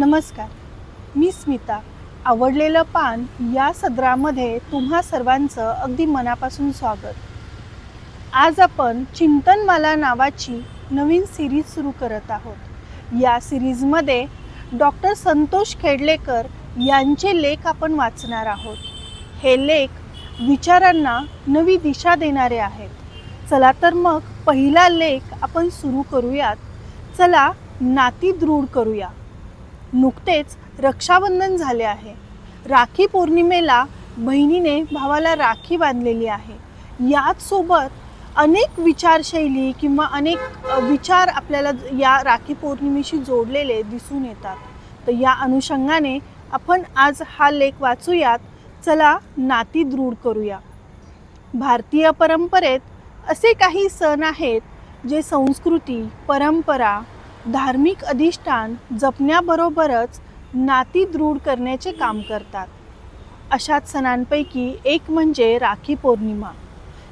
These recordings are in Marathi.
नमस्कार. मी स्मिता. आवडलेलं पान या सदरामध्ये तुम्हा सर्वांचं अगदी मनापासून स्वागत. आज आपण चिंतनमाला नावाची नवीन सिरीज सुरू करत आहोत. या सिरीजमध्ये डॉक्टर संतोष खेडलेकर यांचे लेख आपण वाचणार आहोत. हे लेख विचारांना नवी दिशा देणारे आहेत. चला तर मग पहिला लेख आपण सुरू करूयात. चला नाती दृढ करूया. नुकतेच रक्षाबंधन झाले आहे. राखी पौर्णिमेला बहिणीने भावाला राखी बांधलेली आहे. याचसोबत अनेक विचारशैली किंवा अनेक विचार आपल्याला या राखी पौर्णिमेशी जोडलेले दिसून येतात. तर या अनुषंगाने आपण आज हा लेख वाचूयात. चला नाती दृढ करूया. भारतीय परंपरेत असे काही सण आहेत जे संस्कृती परंपरा धार्मिक अधिष्ठान जपण्याबरोबरच नाती दृढ करण्याचे काम करतात. अशाच सणांपैकी एक म्हणजे राखी पौर्णिमा.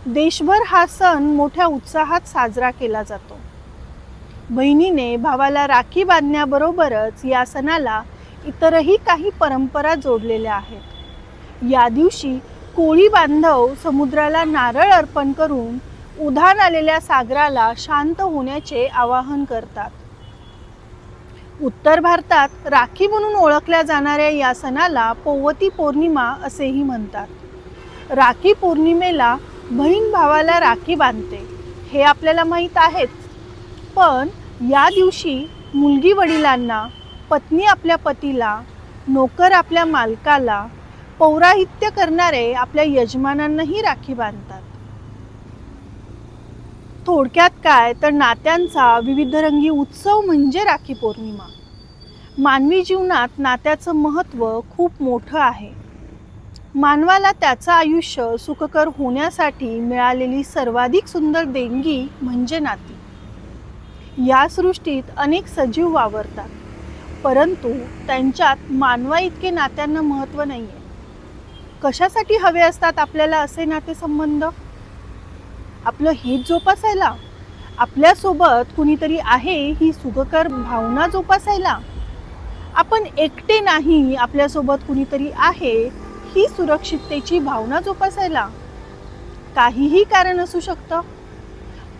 देशभर हा सण मोठ्या उत्साहात साजरा केला जातो. बहिणीने भावाला राखी बांधण्याबरोबरच या सणाला इतरही काही परंपरा जोडलेल्या आहेत. या दिवशी कोळी बांधव समुद्राला नारळ अर्पण करून उधाण आलेल्या सागराला शांत होण्याचे आवाहन करतात. उत्तर भारतात राखी म्हणून ओळखल्या जाणाऱ्या या सणाला पोवती पौर्णिमा असेही म्हणतात. राखी पौर्णिमेला बहीण भावाला राखी बांधते हे आपल्याला माहीत आहेच. पण या दिवशी मुलगी वडिलांना पत्नी आपल्या पतीला नोकर आपल्या मालकाला पौराहित्य करणारे आपल्या यजमानांनाही राखी बांधतात. थोडक्यात काय? तर नात्यांचा विविधरंगी उत्सव म्हणजे राखी पौर्णिमा. मानवी जीवनात नात्याचं महत्त्व खूप मोठं आहे. मानवाला त्याचं आयुष्य सुखकर होण्यासाठी मिळालेली सर्वाधिक सुंदर देणगी म्हणजे नाती. या सृष्टीत अनेक सजीव वावरतात परंतु त्यांच्यात मानवा इतके नात्यांना महत्त्व नाही आहे कशासाठी हवे असतात आपल्याला असे नातेसंबंध? आपलं हित जोपासायला. आपल्यासोबत कुणीतरी आहे ही सुखकर भावना जोपासायला. आपण एकटे नाही आपल्यासोबत कुणीतरी आहे ही सुरक्षिततेची भावना जोपासायला. काहीही कारण असू शकतं.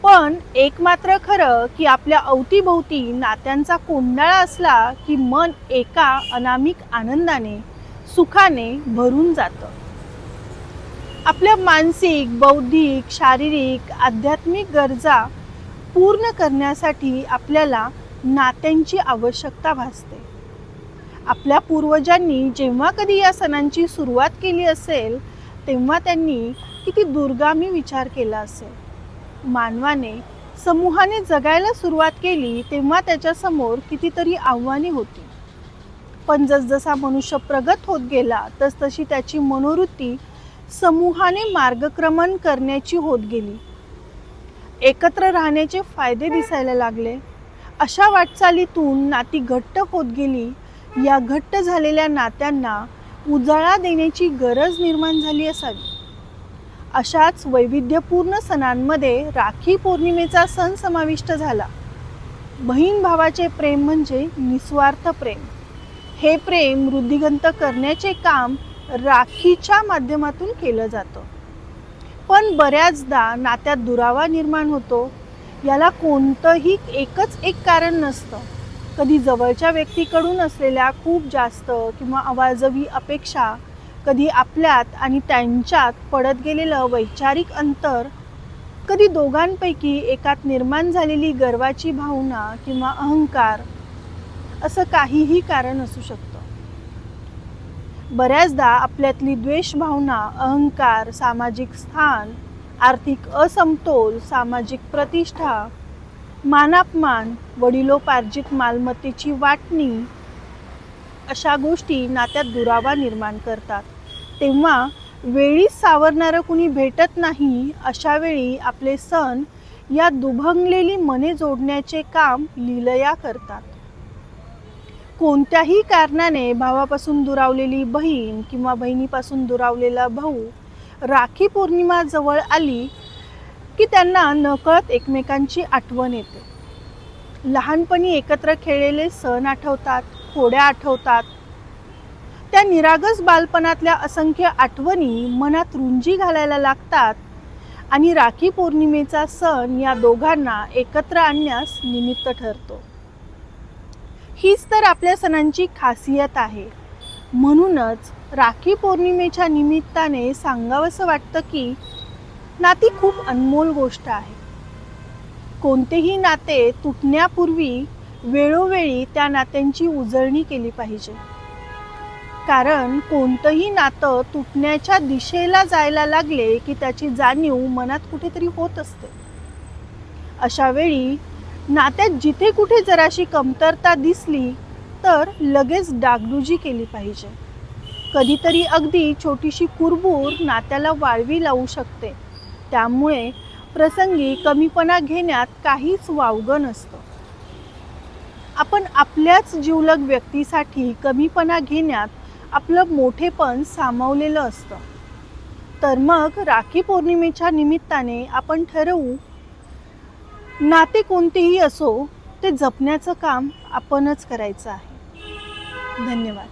पण एक मात्र खरं की आपल्या अवतीभोवती नात्यांचा कोंडाळा असला की मन एका अनामिक आनंदाने सुखाने भरून जातं. आपल्या मानसिक बौद्धिक शारीरिक आध्यात्मिक गरजा पूर्ण करण्यासाठी आपल्याला नात्यांची आवश्यकता भासते. आपल्या पूर्वजांनी जेव्हा कधी या सणांची सुरुवात केली असेल तेव्हा त्यांनी किती दुर्गामी विचार केला असेल. मानवाने समूहाने जगायला सुरुवात केली तेव्हा त्याच्यासमोर कितीतरी आव्हाने होती. पण जसजसा मनुष्य प्रगत होत गेला तसतशी त्याची मनोवृत्ती समूहाने मार्गक्रमण करण्याची होत गेली. एकत्र राहण्याचे फायदे दिसायला लागले. अशा वाटचालीतून नाती घट्ट होत गेली. या घट्ट झालेल्या नात्यांना उजाळा देण्याची गरज निर्माण झाली असावी. अशाच वैविध्यपूर्ण सणांमध्ये राखी पौर्णिमेचा सण समाविष्ट झाला. बहीण भावाचे प्रेम म्हणजे निस्वार्थ प्रेम. हे प्रेम वृद्धिगंत करण्याचे काम राखीच्या माध्यमातून केलं जातं. पण बऱ्याचदा नात्यात दुरावा निर्माण होतो. याला कोणतंही एकच एक कारण नसतं. कधी जवळच्या व्यक्तीकडून असलेल्या खूप जास्त किंवा अवाजवी अपेक्षा कधी आपल्यात आणि त्यांच्यात पडत गेलेलं वैचारिक अंतर कधी दोघांपैकी एकात निर्माण झालेली गर्वाची भावना किंवा अहंकार असं काहीही कारण असू शकतं. बऱ्याचदा आपल्यातली द्वेषभावना अहंकार सामाजिक स्थान आर्थिक असमतोल सामाजिक प्रतिष्ठा मानापमान वडिलोपार्जित मालमत्तेची वाटणी अशा गोष्टी नात्यात दुरावा निर्माण करतात. तेव्हा वेळीच सावरणारं कुणी भेटत नाही अशा वेळी आपले सण या दुभंगलेली मने जोडण्याचे काम लीलया करतात. कोणत्याही कारणाने भावापासून दुरावलेली बहीण किंवा बहिणीपासून दुरावलेला भाऊ राखी पौर्णिमा जवळ आली की त्यांना नकळत एकमेकांची आठवण येते. लहानपणी एकत्र खेळलेले सण आठवतात खोड्या आठवतात. त्या निरागस बालपणातल्या असंख्य आठवणी मनात रुंजी घालायला लागतात आणि राखी पौर्णिमेचा सण या दोघांना एकत्र आणण्यास निमित्त ठरतो. हीच तर आपल्या सणांची खासियत आहे. म्हणूनच राखी पौर्णिमेच्या निमित्ताने सांगावंसं वाटतं की नाती खूप अनमोल गोष्ट आहे. कोणतेही नाते तुटण्यापूर्वी वेळोवेळी त्या नात्यांची उजळणी केली पाहिजे. कारण कोणतंही नातं तुटण्याच्या दिशेला जायला लागले की त्याची जाणीव मनात कुठेतरी होत असते. अशा वेळी नात्यात जिथे कुठे जराशी कमतरता दिसली तर लगेच डागडुजी केली पाहिजे. कधीतरी अगदी छोटीशी कुरबूर नात्याला वाळवी लावू शकते. त्यामुळे प्रसंगी कमीपणा घेण्यात काहीच वावगं नसतं. आपण आपल्याच जिवलग व्यक्तीसाठी कमीपणा घेण्यात आपलं मोठेपण सामावलेलं असतं. तर मग राखी पौर्णिमेच्या निमित्ताने आपण ठरवू नाते कोणतेही असो ते जपण्याचं काम आपणच करायचं आहे. धन्यवाद.